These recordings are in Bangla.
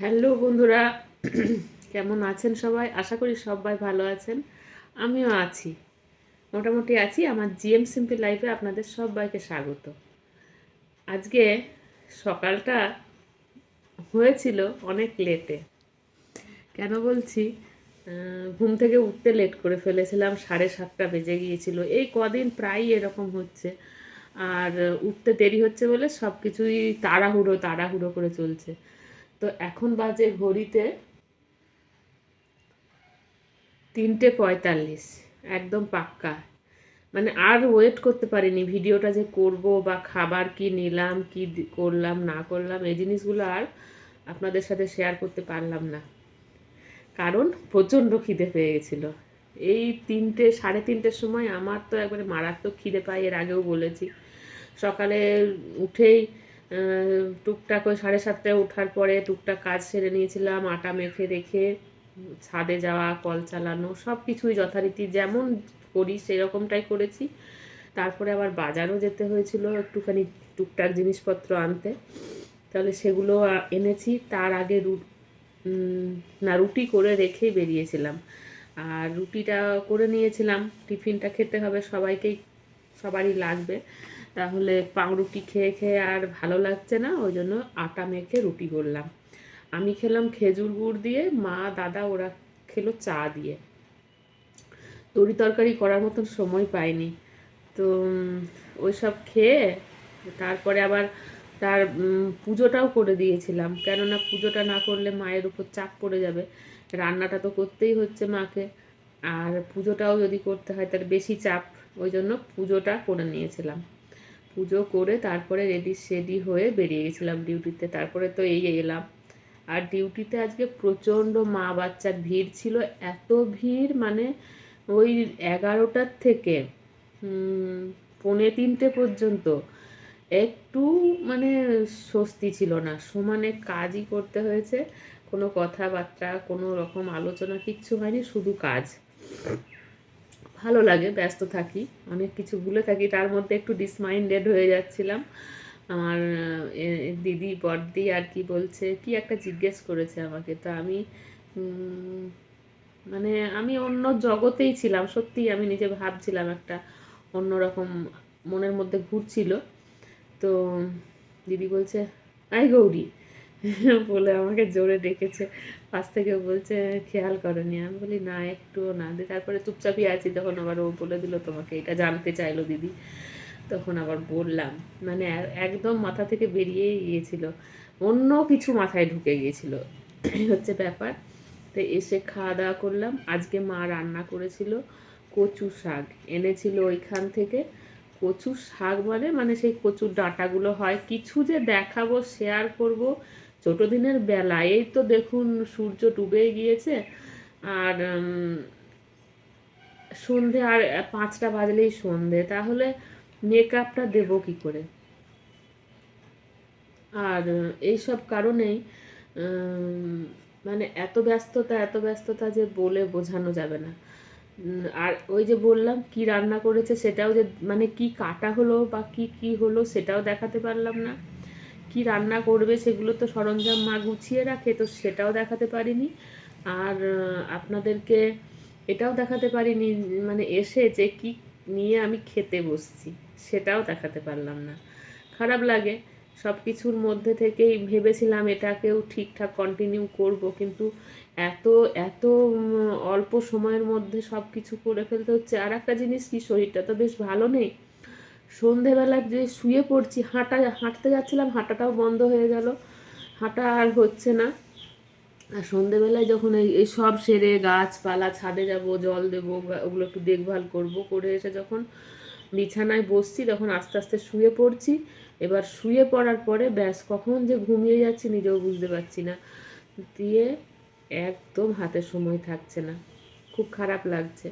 হ্যালো বন্ধুরা, কেমন আছেন সবাই? আশা করি সবাই ভালো আছেন। আমিও আছি, মোটামুটি আছি। আমার জিএম সিম্পল লাইফে আপনাদের সবাইকে স্বাগত। আজকে সকালটা হয়েছিল অনেক লেটে। কেন বলছি? ঘুম থেকে উঠতে লেট করে ফেলেছিলাম, সাড়ে সাতটা বেজে গিয়েছিল। এই কদিন প্রায়ই এরকম হচ্ছে। আর উঠতে দেরি হচ্ছে বলে সব কিছুই তাড়াহুড়ো তাড়াহুড়ো করে চলছে। তো এখন বাজে ঘড়িতে তিনটে পঁয়তাল্লিশ, একদম পাক্কা। মানে আর ওয়েট করতে পারিনি, ভিডিওটা যে করব বা খাবার কি নিলাম, কি করলাম, না করলাম, এই জিনিসগুলো আর আপনাদের সাথে শেয়ার করতে পারলাম না। কারণ প্রচণ্ড খিদে পেয়ে গেছিল। এই তিনটে, সাড়ে তিনটের সময় আমার তো একবারে মারাত্মক খিদে পাই এর আগেও বলেছি। সকালে উঠেই টুকটাক ওই সাড়ে সাতটায় ওঠার পরে টুকটাক কাজ সেরে নিয়েছিলাম, আটা মেখে রেখে, ছাদে যাওয়া, কল চালানো সব কিছুই যথারীতি যেমন করি সেরকমটাই করেছি। তারপরে আবার বাজারও যেতে হয়েছিল একটুখানি টুকটাক জিনিসপত্র আনতে। তাহলে সেগুলো এনেছি, তার আগে রু- না, রুটি করে রেখেই বেরিয়েছিলাম। আর রুটিটা করে নিয়েছিলাম, টিফিনটা খেতে হবে, সবাইকেই, সবারই লাগবে। তাহলে পাউরুটি খেয়ে খেয়ে আর ভালো লাগছে না ওই জন্য আটা মেখে রুটি করলাম। আমি খেলাম খেজুর গুড় দিয়ে মা দাদা ওরা খেলো চা দিয়ে। তরি তরকারি করার মতন সময় পাইনি। তো উম, ওইসব খেয়ে তারপরে আবার তার পুজোটাও করে দিয়েছিলাম। কেননা পুজোটা না করলে মায়ের উপর চাপ পড়ে যাবে। রান্নাটা তো করতেই হচ্ছে মাকে। আর পুজোটাও যদি করতে হয় তার বেশি চাপ ওই জন্য পুজোটা করে নিয়েছিলাম। পুজো করে তারপরে রেডি সেডি হয়ে বেরিয়ে গেছিলাম ডিউটিতে তারপরে তো এই এলাম। আর ডিউটিতে আজকে প্রচণ্ড মা বাচ্চার ভিড় ছিল। এত ভিড় মানে ওই এগারোটার থেকে পৌনে তিনটে পর্যন্ত একটু মানে স্বস্তি ছিল না। সমানে কাজই করতে হয়েছে। কোনো কথাবার্তা, কোনো রকম আলোচনা, কিচ্ছু হয়নি, শুধু কাজ। ভালো লাগে, ব্যস্ত থাকি। অনেক কিছু ভুলে থাকি, তার মধ্যে একটু ডিসমাইন্ডেড হয়ে যাচ্ছিলাম। আমার দিদি, বড়দি আর কি বলছে, কি একটা জিজ্ঞেস করেছে আমাকে? তো আমি মানে আমি অন্য জগতেই ছিলাম, সত্যিই আমি নিজে ভাবছিলাম একটা অন্যরকম মনের মধ্যে ঘুরছিল। তো দিদি বলছে আই গৌরী। বলে আমাকে জোরে ডেকেছে। পাশ থেকে বলছে, খেয়াল করনি। আমি বলি, না, একটুও না। দিয়ে তারপরে চুপচাপই আছি। তখন আবার ও বলে দিল, তোমাকে এটা জানতে চাইলো দিদি। তখন আবার বললাম মানে একদম মাথা থেকে বেরিয়েই গিয়েছিল। অন্য কিছু মাথায় ঢুকে গিয়েছিল। হচ্ছে ব্যাপার, তো এসে খাওয়া দাওয়া করলাম। আজকে মা রান্না করেছিল কচু শাক। এনেছিল ওইখান থেকে। কচু শাক মানে মানে সেই কচুর ডাঁটাগুলো হয়। কিছু যে দেখাবো শেয়ার করব ছোট দিনের বেলা এই তো দেখুন সূর্য ডুবে গিয়েছে, আর সন্ধে আর পাঁচটা বাজলেই সন্ধে, তাহলে মেকআপটা দেবো কি করে? আর এইসব কারণেই মানে এত ব্যস্ততা এত ব্যস্ততা যে বলে বোঝানো যাবে না। আর ওই যে বললাম, কি রান্না করেছে সেটাও যে মানে কি কাটা হলো বা কি কি হলো সেটাও দেখাতে পারলাম না। কি রান্না করবে সেগুলো তো সরঞ্জাম মা গুছিয়ে রাখে, তো সেটাও দেখাতে পারিনি। আর আপনাদেরকে এটাও দেখাতে পারিনি মানে এসে যে কি নিয়ে আমি খেতে বসছি, সেটাও দেখাতে পারলাম না। খারাপ লাগে সব কিছুর মধ্যে থেকেই ভেবেছিলাম এটাকেও ঠিকঠাক কন্টিনিউ করব, কিন্তু এত এত অল্প সময়ের মধ্যে সব কিছু করে ফেলতে হচ্ছে। আর একটা জিনিস কি, শরীরটা তো বেশ ভালো নেই। সন্ধেবেলা যে শুয়ে পড়ছি, হাঁটা, হাঁটতে যাচ্ছিলাম, হাঁটাটাও বন্ধ হয়ে গেল। হাঁটা আর হচ্ছে না। আর সন্ধেবেলায় যখন এই সব সেরে গাছপালা, ছাদে যাব, জল দেবো ওগুলো একটু দেখভাল করব, করে এসে যখন বিছানায় বসছি, তখন আস্তে আস্তে শুয়ে পড়ছি। এবার শুয়ে পড়ার পরে ব্যাস, কখন যে ঘুমিয়ে যাচ্ছি নিজেও বুঝতে পারছি না। দিয়ে একদম হাতে সময় থাকছে না। খুব খারাপ লাগছে।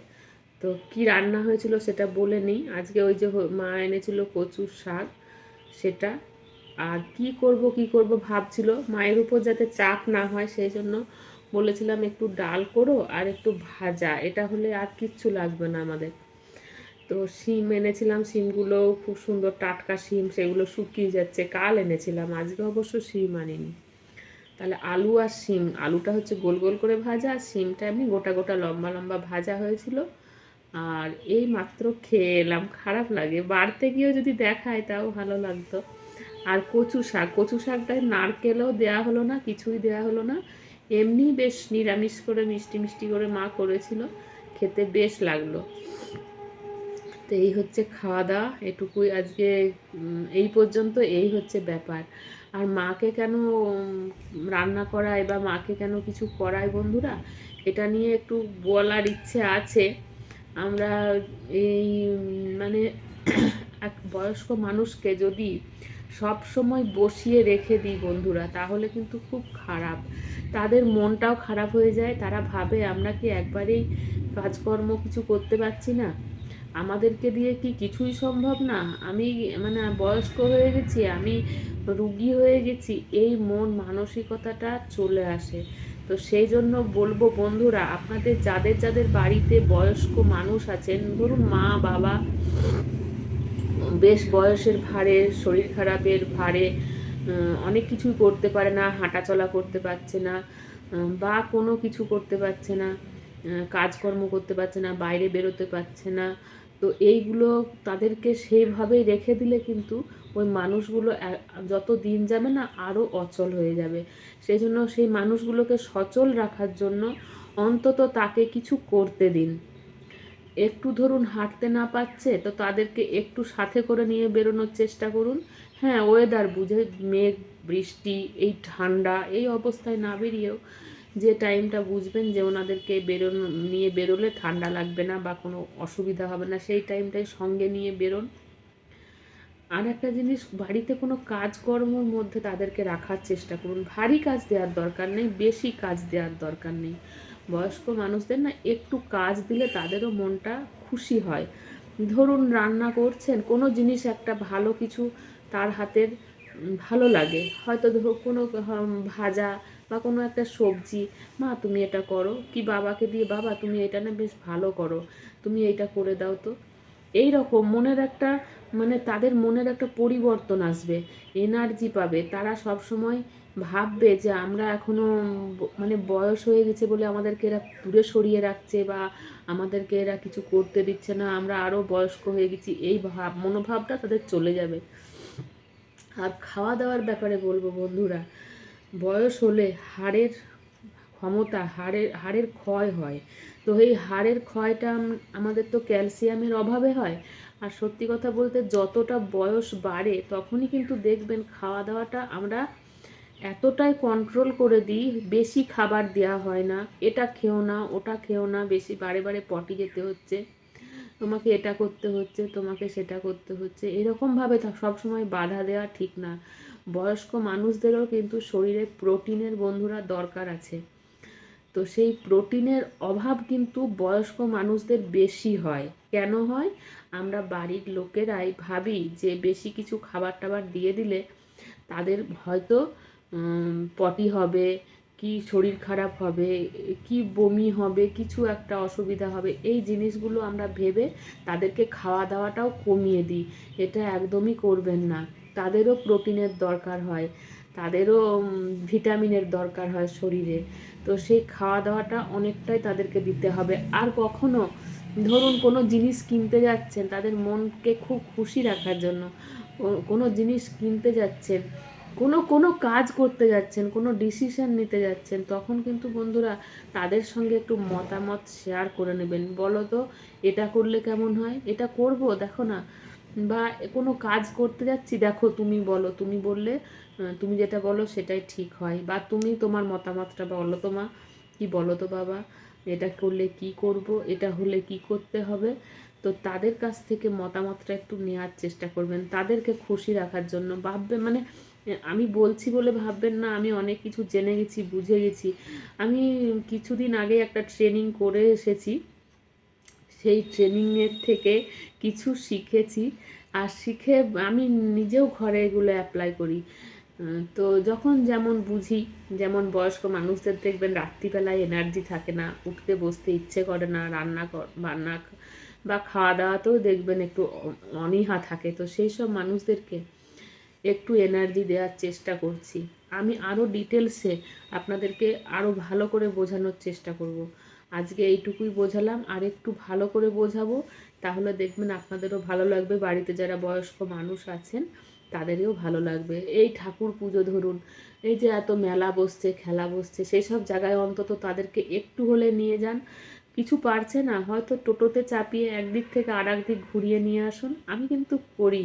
তো কি রান্না হয়েছিল সেটা বলে নিই। আজকে ওই যে মা এনেছিল কচুর শাক, সেটা। আর কি করব কি করব ভাবছিল, মায়ের উপর যাতে চাপ না হয় সেই জন্য বলেছিলাম একটু ডাল করো আর একটু ভাজা, এটা হলে আর কিচ্ছু লাগবে না আমাদের। তো শিম এনেছিলাম, শিমগুলো খুব সুন্দর টাটকা শিম, সেগুলো শুকিয়ে যাচ্ছে, কাল এনেছিলাম, আজকে অবশ্য শিম আনিনি। তাহলে আলু আর শিম, আলুটা হচ্ছে গোল গোল করে ভাজা, আর শিমটা এমনি গোটা গোটা লম্বা লম্বা ভাজা হয়েছিল। আর এই মাত্র খেয়ে এলাম, খারাপ লাগে। বাড়তে গিয়েও যদি দেখায় তাও ভালো লাগতো। আর কচু শাক, কচু শাকটায় নারকেলও দেয়া হলো না, কিছুই দেয়া হলো না। এমনি বেশ নিরামিষ করে, মিষ্টি মিষ্টি করে মা করেছিল, খেতে বেশ লাগল। তো এই হচ্ছে খাওয়া দাওয়া, এটুকুই আজকে এই পর্যন্ত এই হচ্ছে ব্যাপার। আর মাকে কেন রান্না করায় বা মাকে কেন কিছু করায় বন্ধুরা, এটা নিয়ে একটু বলার ইচ্ছে আছে। আমরা এই মানে এক বয়স্ক মানুষকে যদি সব সময় বসিয়ে রেখে দিই বন্ধুরা, তাহলে কিন্তু খুব খারাপ। তাদের মনটাও খারাপ হয়ে যায়। তারা ভাবে, আমরা কি একবারেই কাজকর্ম কিছু করতে পারছি না? আমাদেরকে দিয়ে কি কিছুই সম্ভব না? আমি মানে বয়স্ক হয়ে গেছি, আমি রুগী হয়ে গেছি। এই মন মানসিকতাটা চলে আসে। তো সেই জন্য বলব বন্ধুরা, আপনাদের যাদের যাদের বাড়িতে বয়স্ক মানুষ আছেন, ধরুন মা, বাবা বেশ বয়সের ভারে শরীর খারাপের ভারে অনেক কিছুই করতে পারে না, হাঁটাচলা করতে পারছে না বা কোনো কিছু করতে পারছে না কাজকর্ম করতে পারছে না, বাইরে বেরোতে পারছে না, তো এইগুলো তাদেরকে সেইভাবেই রেখে দিলে কিন্তু ওই মানুষগুলো যত দিন যাবে না আরও অচল হয়ে যাবে। সেই জন্য সেই মানুষগুলোকে সচল রাখার জন্য অন্তত তাকে কিছু করতে দিন। একটু ধরুন হাঁটতে না পারছে, তো তাদেরকে একটু সাথে করে নিয়ে বেরোনোর চেষ্টা করুন। হ্যাঁ ওয়েদার বুঝে, মেঘ, বৃষ্টি, এই ঠান্ডা, এই অবস্থায় না বেরিয়েও যে টাইমটা বুঝবেন যে ওনাদেরকে বেরোনো, নিয়ে বেরোলে ঠান্ডা লাগবে না বা কোনো অসুবিধা হবে না, সেই টাইমটাই সঙ্গে নিয়ে বেরোন। আর একটা জিনিস, বাড়িতে কোনো কাজকর্মর মধ্যে তাদেরকে রাখার চেষ্টা করুন। ভারী কাজ দেওয়ার দরকার নেই, বেশি কাজ দেওয়ার দরকার নেই। বয়স্ক মানুষদের না, একটু কাজ দিলে তাদেরও মনটা খুশি হয়। ধরুন, রান্না করছেন, কোনো জিনিস একটা ভালো কিছু তার হাতের ভালো লাগে। হয়তো ধরো কোনো ভাজা বা কোনো একটা সবজি, মা, তুমি এটা করো। কি বাবাকে দিয়ে, বাবা, তুমি এটা না বেশ ভালো করো, তুমি এইটা করে দাও তো। এই রকম মনের একটা মানে তাদের মনের একটা পরিবর্তন আসবে এনার্জি পাবে। তারা সব সময় ভাববে যে আমরা এখনও মানে বয়স হয়ে গেছে বলে আমাদেরকে এরা দূরে সরিয়ে রাখছে বা আমাদেরকে এরা কিছু করতে দিচ্ছে না, আমরা আরও বয়স্ক হয়ে গেছি, এই ভাব, মনোভাবটা তাদের চলে যাবে। আর খাওয়া দাওয়ার ব্যাপারে বলব বন্ধুরা, বয়স হলে হাড়ের ক্ষমতা, হাড়ের হাড়ের ক্ষয় হয়। তো এই হাড়ের ক্ষয়টা আমাদের তো ক্যালসিয়ামের অভাবে হয়। আর সত্যি কথা বলতে যতটা বয়স বাড়ে, তখনই কিন্তু দেখবেন খাওয়া দাওয়াটা আমরা এতটাই কন্ট্রোল করে দিই, বেশি খাবার দেওয়া হয় না, এটা খেও না, ওটা খেও না, বেশি বারে বারে পটি যেতে হচ্ছে, তোমাকে এটা করতে হচ্ছে, তোমাকে সেটা করতে হচ্ছে, এরকমভাবে সবসময় বাধা দেওয়া ঠিক না। বয়স্ক মানুষদেরও কিন্তু শরীরে প্রোটিনের বন্ধুরা দরকার আছে। তো সেই প্রোটিনের অভাব কিন্তু বয়স্ক মানুষদের বেশি হয়। কেন হয়? আমরা বাড়ির লোকেরাই ভাবি যে বেশি কিছু খাবার টাবার দিয়ে দিলে তাদের হয়তো পটি হবে, কি শরীর খারাপ হবে, কি বমি হবে, কিছু একটা অসুবিধা হবে। এই জিনিসগুলো আমরা ভেবে তাদেরকে খাওয়া দাওয়াটাও কমিয়ে দিই। এটা একদমই করবেন না। তাদেরও প্রোটিনের দরকার হয়। তাদেরও ভিটামিনের দরকার হয় শরীরে। তো সেই খাওয়া দাওয়াটা অনেকটাই তাদেরকে দিতে হবে। আর কখনো, ধরুন কোনো জিনিস কিনতে যাচ্ছেন, তাদের মনকে খুব খুশি রাখার জন্য কোনো জিনিস কিনতে যাচ্ছেন, কোনো কোনো কাজ করতে যাচ্ছেন, কোনো ডিসিশন নিতে যাচ্ছেন, তখন কিন্তু বন্ধুরা তাদের সঙ্গে একটু মতামত শেয়ার করে নেবেন। বলো তো, এটা করলে কেমন হয়? এটা করব? দেখো না। বা কোনো কাজ করতে যাচ্ছি, দেখো তুমি বলো, তুমি বললে তুমি যেটা বলো সেটাই ঠিক হয়। বা তুমি তোমার মতামতটা বলো তো মা, কি বলো তো বাবা, এটা করলে কি করব, এটা হলে কি করতে হবে? তো তাদের কাছ থেকে মতামতটা একটু নেওয়ার চেষ্টা করবেন। তাদেরকে খুশি রাখার জন্য ভাববে মানে আমি বলছি বলে ভাববেন না, আমি অনেক কিছু জেনে গেছি, বুঝে গেছি। আমি কিছুদিন আগে একটা ট্রেনিং করে এসেছি। সেই ট্রেনিংয়ের থেকে কিছু শিখেছি। আর শিখে আমি নিজেও ঘরে এগুলো অ্যাপ্লাই করি। তো যখন যেমন বুঝি, যেমন বয়স্ক মানুষদের দেখবেন রাত্রিবেলায় এনার্জি থাকে না, উঠতে বসতে ইচ্ছে করে না, রান্না বান্না বা খাওয়া দাওয়াতেও দেখবেন একটু অনীহা থাকে। তো সেই সব মানুষদেরকে একটু এনার্জি দেওয়ার চেষ্টা করছি। আমি আরও ডিটেলসে আপনাদেরকে আরও ভালো করে বোঝানোর চেষ্টা করব। আজকে এইটুকুই বোঝালাম। আর একটু ভালো করে বোঝাবো, তাহলে দেখবেন আপনাদেরও ভালো লাগবে। বাড়িতে যারা বয়স্ক মানুষ আছেন, তাদেরও ভালো লাগবে। এই ঠাকুর পুজো ধরুন, এই যে এত মেলা বসছে, খেলা বসছে সেই সব জায়গায় অন্তত তাদেরকে একটু হলে নিয়ে যান। কিছু পারছে না, হয়তো টোটোতে চাপিয়ে একদিক থেকে আর দিক ঘুরিয়ে নিয়ে আসুন। আমি কিন্তু করি।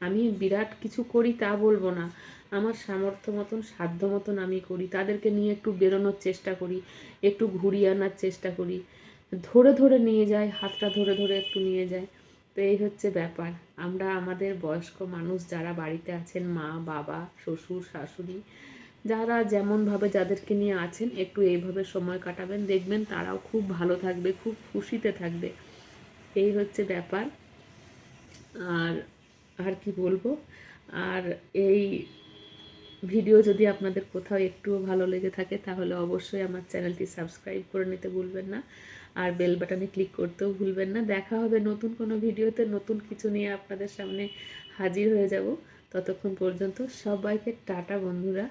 আমি বিরাট কিছু করি তা বলব না। আমার সামর্থ্য মতন, সাধ্য মতন আমি করি। তাদেরকে নিয়ে একটু বেরোনোর চেষ্টা করি, একটু ঘুরিয়ে আনার চেষ্টা করি। ধরে ধরে নিয়ে যায়, হাতটা ধরে ধরে একটু নিয়ে যায়। তো এই হচ্ছে ব্যাপার। আমরা আমাদের বয়স্ক মানুষ যারা বাড়িতে আছেন, মা, বাবা, শ্বশুর, শাশুড়ি, যারা যেমনভাবে যাদেরকে নিয়ে আছেন, একটু এইভাবে সময় কাটাবেন, দেখবেন তারাও খুব ভালো থাকবে, খুব খুশিতে থাকবে। এই হচ্ছে ব্যাপার। আর আর কি বলব? আর এই ভিডিও যদি আপনাদের কোথাও একটুও ভালো লেগে থাকে, তাহলে অবশ্যই আমার চ্যানেলটি সাবস্ক্রাইব করে নিতে ভুলবেন না। আর বেল বাটনে ক্লিক করতেও ভুলবেন না। দেখা হবে নতুন কোনো ভিডিওতে, নতুন কিছু নিয়ে আপনাদের সামনে হাজির হয়ে যাব। ততক্ষণ পর্যন্ত সবাইকে টাটা বন্ধুরা।